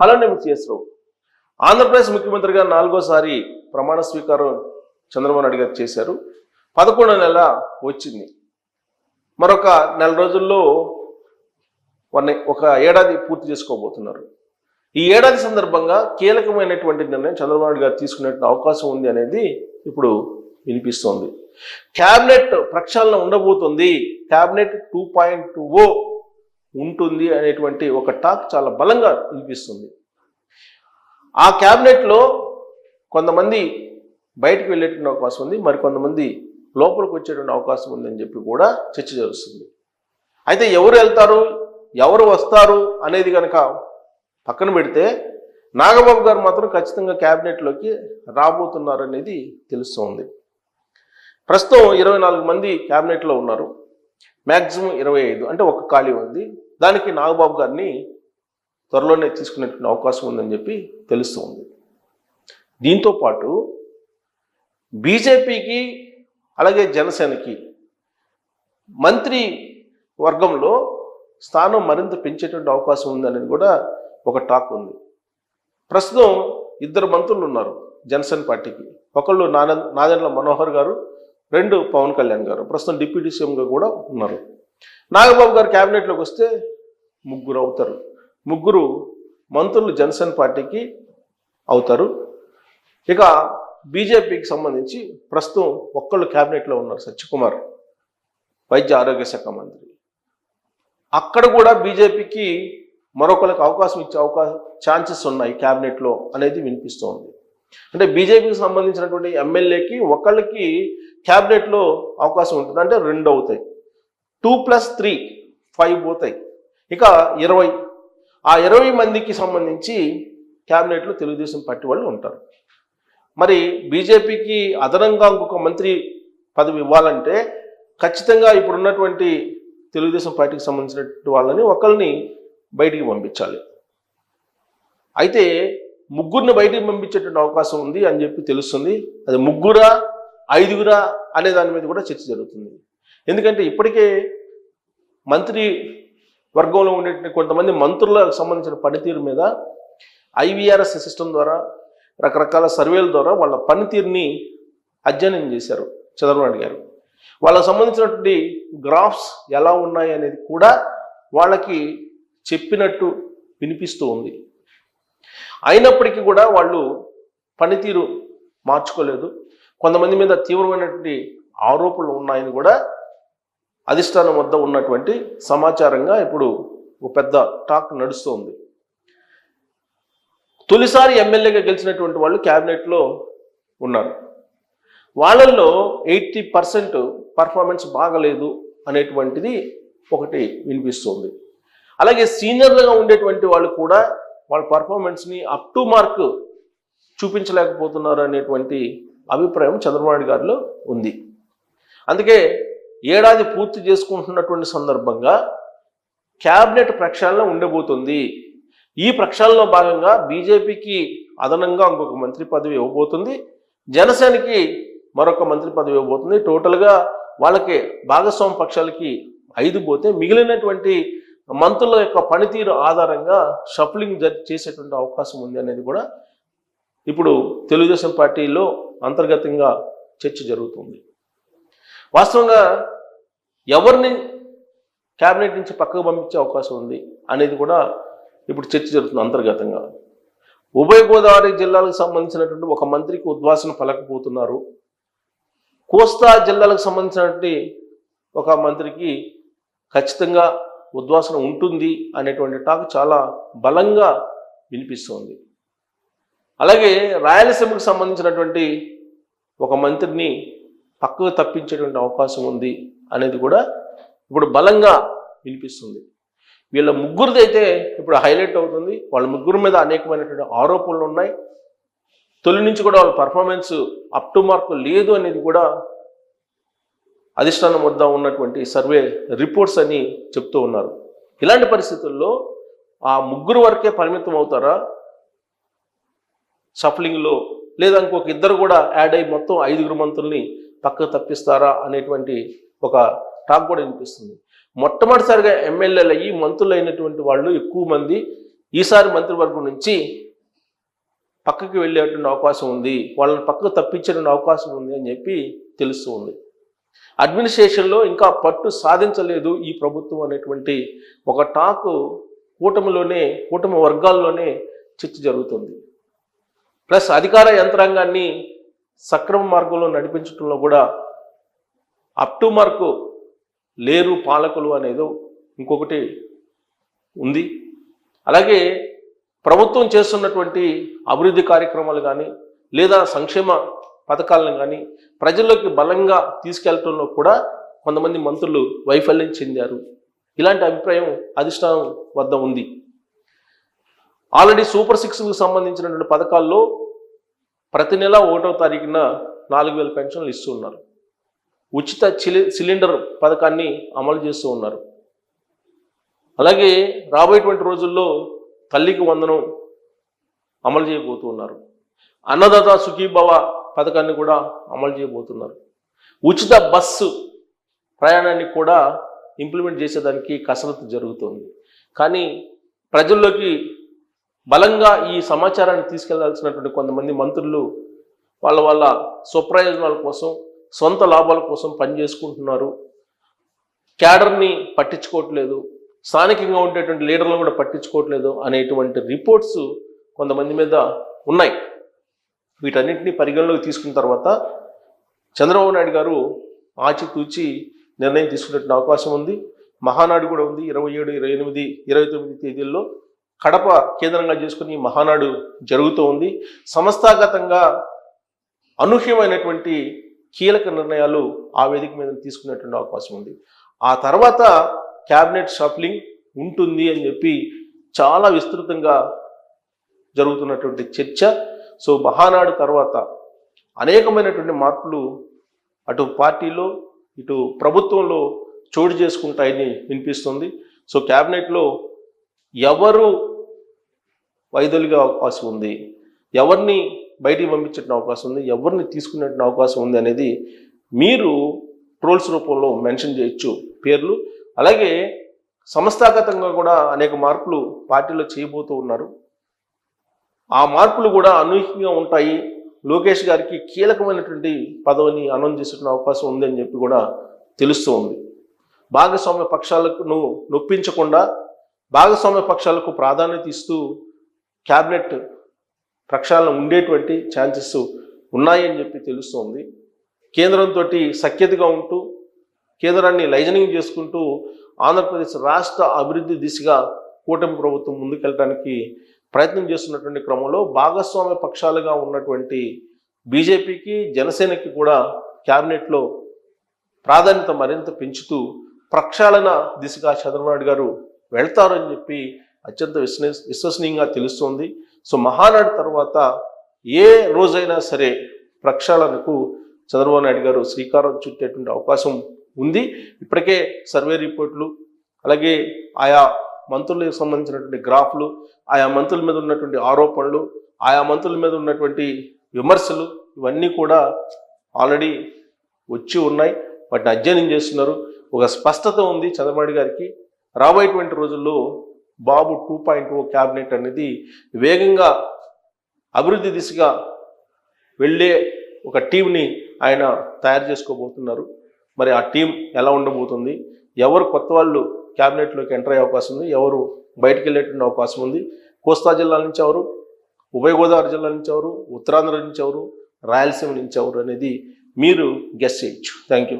Hello నేను సిఎస్రావు ఆంధ్రప్రదేశ్ ముఖ్యమంత్రిగా నాలుగోసారి ప్రమాణ స్వీకారం చంద్రబాబు నాయుడు గారు చేశారు. పదకొండో నెల వచ్చింది. మరొక నెల రోజుల్లో వన్ ఒక ఏడాది పూర్తి చేసుకోబోతున్నారు. ఈ ఏడాది సందర్భంగా కీలకమైనటువంటి నిర్ణయం చంద్రబాబు నాయుడు గారు తీసుకునే అవకాశం ఉంది అనేది ఇప్పుడు వినిపిస్తోంది. క్యాబినెట్ ప్రక్షాళన ఉండబోతుంది. Cabinet two point two O ఉంటుంది అనేటువంటి ఒక టాక్ చాలా బలంగా వినిపిస్తుంది. ఆ క్యాబినెట్లో కొంతమంది బయటకు వెళ్ళేటువంటి అవకాశం ఉంది మరి కొంతమంది లోపలికి వచ్చేటువంటి అవకాశం ఉందని చెప్పి కూడా చర్చ జరుగుతుంది. అయితే ఎవరు వెళ్తారు ఎవరు వస్తారు అనేది కనుక పక్కన పెడితే నాగబాబు గారు మాత్రం ఖచ్చితంగా క్యాబినెట్లోకి రాబోతున్నారు అనేది తెలుస్తోంది. ప్రస్తుతం ఇరవై నాలుగు మంది క్యాబినెట్లో ఉన్నారు. మ్యాక్సిమం ఇరవై ఐదు అంటే ఒక ఖాళీ ఉంది. దానికి నాగబాబు గారిని త్వరలోనే తీసుకునేటువంటి అవకాశం ఉందని చెప్పి తెలుస్తూ ఉంది. దీంతో పాటు బీజేపీకి అలాగే జనసేనకి మంత్రి వర్గంలో స్థానం మరింత పెంచేటువంటి అవకాశం ఉందనేది కూడా ఒక టాక్ ఉంది. ప్రస్తుతం ఇద్దరు మంత్రులు ఉన్నారు జనసేన పార్టీకి. ఒకళ్ళు నాన నాదెండ్ల మనోహర్ గారు రెండు పవన్ కళ్యాణ్ గారు. ప్రస్తుతం డిప్యూటీ సీఎంగా కూడా ఉన్నారు. నాగబాబు గారు క్యాబినెట్లోకి వస్తే ముగ్గురు అవుతారు ముగ్గురు మంత్రులు జనసేన పార్టీకి అవుతారు. ఇక బీజేపీకి సంబంధించి ప్రస్తుతం ఒక్కళ్ళు క్యాబినెట్లో ఉన్నారు సత్యకుమార్ వైద్య ఆరోగ్య శాఖ మంత్రి. అక్కడ కూడా బీజేపీకి మరొకరికి అవకాశం ఇచ్చే అవకాశం ఛాన్సెస్ ఉన్నాయి క్యాబినెట్లో అనేది వినిపిస్తోంది. అంటే బీజేపీకి సంబంధించినటువంటి ఎమ్మెల్యేకి ఒకళ్ళకి క్యాబినెట్లో అవకాశం ఉంటుంది. అంటే రెండు అవుతాయి. టూ ప్లస్ త్రీ ఫైవ్ పోతాయి. ఇక ఇరవై. ఆ ఇరవై మందికి సంబంధించి క్యాబినెట్లో తెలుగుదేశం పార్టీ వాళ్ళు ఉంటారు. మరి బీజేపీకి అదనంగా ఇంకొక మంత్రి పదవి ఇవ్వాలంటే ఖచ్చితంగా ఇప్పుడున్నటువంటి తెలుగుదేశం పార్టీకి సంబంధించినటువంటి వాళ్ళని ఒకరిని బయటికి పంపించాలి. అయితే ముగ్గురిని బయటికి పంపించేటువంటి అవకాశం ఉంది అని చెప్పి తెలుస్తుంది. అది ముగ్గురా ఐదుగురా అనే దాని మీద కూడా చర్చ జరుగుతుంది. ఎందుకంటే ఇప్పటికే మంత్రి వర్గంలో ఉండే కొంతమంది మంత్రులకు సంబంధించిన పనితీరు మీద ఐవీఆర్ఎస్ సిస్టమ్ ద్వారా రకరకాల సర్వేల ద్వారా వాళ్ళ పనితీరుని అధ్యయనం చేశారు చంద్రబాబు గారు. వాళ్ళకు సంబంధించినటువంటి గ్రాఫ్స్ ఎలా ఉన్నాయి అనేది కూడా వాళ్ళకి చెప్పినట్టు వినిపిస్తూ ఉంది. అయినప్పటికీ కూడా వాళ్ళు పనితీరు మార్చుకోలేదు. కొంతమంది మీద తీవ్రమైనటువంటి ఆరోపణలు ఉన్నాయని కూడా అధిష్టానం వద్ద ఉన్నటువంటి సమాచారంగా ఇప్పుడు ఒక పెద్ద టాక్ నడుస్తోంది. తొలిసారి ఎమ్మెల్యేగా గెలిచినటువంటి వాళ్ళు క్యాబినెట్లో ఉన్నారు. వాళ్ళల్లో ఎయిటీ పర్సెంట్ పర్ఫార్మెన్స్ బాగలేదు అనేటువంటిది ఒకటి వినిపిస్తుంది. అలాగే సీనియర్లుగా ఉండేటువంటి వాళ్ళు కూడా వాళ్ళ పర్ఫార్మెన్స్ని అప్ టు మార్క్ చూపించలేకపోతున్నారు అనేటువంటి అభిప్రాయం చంద్రబాబు నాయుడు గారిలో ఉంది. అందుకే ఏడాది పూర్తి చేసుకుంటున్నటువంటి సందర్భంగా క్యాబినెట్ ప్రక్షాళన ఉండబోతుంది. ఈ ప్రక్షాళనలో భాగంగా బీజేపీకి అదనంగా ఇంకొక మంత్రి పదవి ఇవ్వబోతుంది. జనసేనకి మరొక మంత్రి పదవి ఇవ్వబోతుంది. టోటల్గా వాళ్ళకి భాగస్వామ్య పక్షాలకి ఐదు పోతే మిగిలినటువంటి మంత్రుల యొక్క పనితీరు ఆధారంగా షఫ్లింగ్ చేసేటువంటి అవకాశం ఉంది అనేది కూడా ఇప్పుడు తెలుగుదేశం పార్టీలో అంతర్గతంగా చర్చ జరుగుతుంది. వాస్తవంగా ఎవరిని క్యాబినెట్ నుంచి పక్కకు పంపించే అవకాశం ఉంది అనేది కూడా ఇప్పుడు చర్చ జరుగుతుంది అంతర్గతంగా. ఉభయ గోదావరి జిల్లాలకు సంబంధించినటువంటి ఒక మంత్రికి ఉద్వాసన పలకపోతున్నారు. కోస్తా జిల్లాలకు సంబంధించినటువంటి ఒక మంత్రికి ఖచ్చితంగా ఉద్వాసన ఉంటుంది అనేటువంటి టాక్ చాలా బలంగా వినిపిస్తోంది. అలాగే రాయలసీమకు సంబంధించినటువంటి ఒక మంత్రిని పక్కకు తప్పించేటువంటి అవకాశం ఉంది. అనేది కూడా ఇప్పుడు బలంగా వినిపిస్తుంది. వీళ్ళ ముగ్గురిది అయితే ఇప్పుడు హైలైట్ అవుతుంది. వాళ్ళ ముగ్గురు మీద అనేకమైనటువంటి ఆరోపణలు ఉన్నాయి. తొలి నుంచి కూడా వాళ్ళ పర్ఫార్మెన్స్ అప్ టు మార్క్ లేదు అనేది కూడా అధిష్టానం వద్ద ఉన్నటువంటి సర్వే రిపోర్ట్స్ అని చెప్తూ ఉన్నారు. ఇలాంటి పరిస్థితుల్లో ఆ ముగ్గురు వరకే పరిమితం అవుతారా? సఫలింగ్లో లేదా ఇంకొక ఇద్దరు కూడా యాడ్ అయ్యి మొత్తం ఐదుగురు మంత్రుల్ని పక్కకు తప్పిస్తారా అనేటువంటి ఒక టాక్ కూడా వినిపిస్తుంది. మొట్టమొదటిసారిగా ఎమ్మెల్యేలు అయ్యి మంత్రులు అయినటువంటి వాళ్ళు ఎక్కువ మంది ఈసారి మంత్రివర్గం నుంచి పక్కకి వెళ్ళేటువంటి అవకాశం ఉంది. వాళ్ళని పక్కకు తప్పించేటువంటి అవకాశం ఉంది అని చెప్పి తెలుస్తూ ఉంది. అడ్మినిస్ట్రేషన్లో ఇంకా పట్టు సాధించలేదు ఈ ప్రభుత్వం అనేటువంటి ఒక టాక్ కూటమిలోనే కూటమి వర్గాల్లోనే చర్చ జరుగుతుంది. ప్లస్ అధికార యంత్రాంగాన్ని సక్రమ మార్గంలో నడిపించడంలో కూడా అప్ టు మార్కు లేరు పాలకులు అనేది ఇంకొకటి ఉంది. అలాగే ప్రభుత్వం చేస్తున్నటువంటి అభివృద్ధి కార్యక్రమాలు కానీ లేదా సంక్షేమ పథకాలను కానీ ప్రజల్లోకి బలంగా తీసుకెళ్ళడంలో కూడా కొంతమంది మంత్రులు వైఫల్యం చెందారు. ఇలాంటి అభిప్రాయం అధిష్టానం వద్ద ఉంది. ఆల్రెడీ సూపర్ సిక్స్కి సంబంధించినటువంటి పథకాల్లో ప్రతి నెల ఒకటో తారీఖున నాలుగు వేల పెన్షన్లు ఇస్తున్నారు. ఉచిత సిలిండర్ పథకాన్ని అమలు చేస్తూ ఉన్నారు. అలాగే రాబోయేటువంటి రోజుల్లో తల్లికి వందనం అమలు చేయబోతూ ఉన్నారు. అన్నదాత సుఖీభవ పథకాన్ని కూడా అమలు చేయబోతున్నారు. ఉచిత బస్సు ప్రయాణాన్ని కూడా ఇంప్లిమెంట్ చేసేదానికి కసరత్తు జరుగుతుంది. కానీ ప్రజల్లోకి బలంగా ఈ సమాచారాన్ని తీసుకెళ్ళాల్సినటువంటి కొంతమంది మంత్రులు వాళ్ళ వాళ్ళ స్వప్రయోజనాల కోసం సొంత లాభాల కోసం పనిచేసుకుంటున్నారు క్యాడర్ని పట్టించుకోవట్లేదు. స్థానికంగా ఉండేటువంటి లీడర్లను కూడా పట్టించుకోవట్లేదు అనేటువంటి రిపోర్ట్స్ కొంతమంది మీద ఉన్నాయి. వీటన్నింటినీ పరిగణలోకి తీసుకున్న తర్వాత చంద్రబాబు నాయుడు గారు ఆచితూచి నిర్ణయం తీసుకునేటువంటి అవకాశం ఉంది. మహానాడు కూడా ఉంది. ఇరవై ఏడు ఇరవై ఎనిమిది ఇరవై తొమ్మిది తేదీల్లో కడప కేంద్రంగా చేసుకుని మహానాడు జరుగుతూ ఉంది. సంస్థాగతంగా అనూహ్యమైనటువంటి కీలక నిర్ణయాలు ఆ వేదిక మీద తీసుకునేటువంటి అవకాశం ఉంది. ఆ తర్వాత క్యాబినెట్ షఫ్లింగ్ ఉంటుంది అని చెప్పి చాలా విస్తృతంగా జరుగుతున్నటువంటి చర్చ. సో మహానాడు తర్వాత అనేకమైనటువంటి మార్పులు అటు పార్టీలో ఇటు ప్రభుత్వంలో చోటు చేసుకుంటాయని వినిపిస్తుంది. సో క్యాబినెట్లో ఎవరు వైద్యులుగా అవకాశం ఉంది? ఎవరిని బయటికి పంపించే అవకాశం ఉంది. ఎవరిని తీసుకునే అవకాశం ఉంది అనేది మీరు ట్రోల్స్ రూపంలో మెన్షన్ చేయొచ్చు పేర్లు. అలాగే సంస్థాగతంగా కూడా అనేక మార్పులు పార్టీలో చేయబోతూ ఉన్నారు. ఆ మార్పులు కూడా అనూహ్యంగా ఉంటాయి. లోకేష్ గారికి కీలకమైనటువంటి పదవిని అనౌన్స్ చేసిన అవకాశం ఉందని చెప్పి కూడా తెలుస్తూ ఉంది. భాగస్వామ్య పక్షాలను నొప్పించకుండా భాగస్వామ్య పక్షాలకు ప్రాధాన్యత ఇస్తూ క్యాబినెట్ ప్రక్షాళన ఉండేటువంటి ఛాన్సెస్ ఉన్నాయని చెప్పి తెలుస్తోంది. కేంద్రంతో సఖ్యతగా ఉంటూ కేంద్రాన్ని లైజనింగ్ చేసుకుంటూ ఆంధ్రప్రదేశ్ రాష్ట్ర అభివృద్ధి దిశగా కూటమి ప్రభుత్వం ముందుకెళ్ళడానికి ప్రయత్నం చేస్తున్నటువంటి క్రమంలో భాగస్వామ్య పక్షాలుగా ఉన్నటువంటి బీజేపీకి జనసేనకి కూడా క్యాబినెట్లో ప్రాధాన్యత మరింత పెంచుతూ ప్రక్షాళన దిశగా చంద్రబాబు నాయుడు గారు వెళ్తారని చెప్పి అత్యంత విశ్వ విశ్వసనీయంగా తెలుస్తోంది. సో మహానాడు తర్వాత ఏ రోజైనా సరే ప్రక్షాళనకు చంద్రబాబు నాయుడు గారు శ్రీకారం చుట్టేటువంటి అవకాశం ఉంది. ఇప్పటికే సర్వే రిపోర్ట్లు అలాగే ఆయా మంత్రులకు సంబంధించినటువంటి గ్రాఫ్లు ఆయా మంత్రుల మీద ఉన్నటువంటి ఆరోపణలు ఆయా మంత్రుల మీద ఉన్నటువంటి విమర్శలు ఇవన్నీ కూడా ఆల్రెడీ వచ్చి ఉన్నాయి. వాటిని అధ్యయనం చేస్తున్నారు. ఒక స్పష్టత ఉంది చంద్రబాబు గారికి. రాబోయేటువంటి రోజుల్లో Babu two point O cabinet అనేది వేగంగా అభివృద్ధి దిశగా వెళ్ళే ఒక టీంని ఆయన తయారు చేసుకోబోతున్నారు. మరి ఆ టీం ఎలా ఉండబోతుంది? ఎవరు కొత్త వాళ్ళు క్యాబినెట్లోకి ఎంటర్ అయ్యే అవకాశం ఉంది? ఎవరు బయటకు వెళ్ళేటువంటి అవకాశం ఉంది? కోస్తా జిల్లా నుంచి ఎవరు? ఉభయ గోదావరి జిల్లా నుంచి ఎవరు? ఉత్తరాంధ్ర నుంచి ఎవరు? రాయలసీమ నుంచి ఎవరు అనేది మీరు గెస్ చేయొచ్చు. Thank you.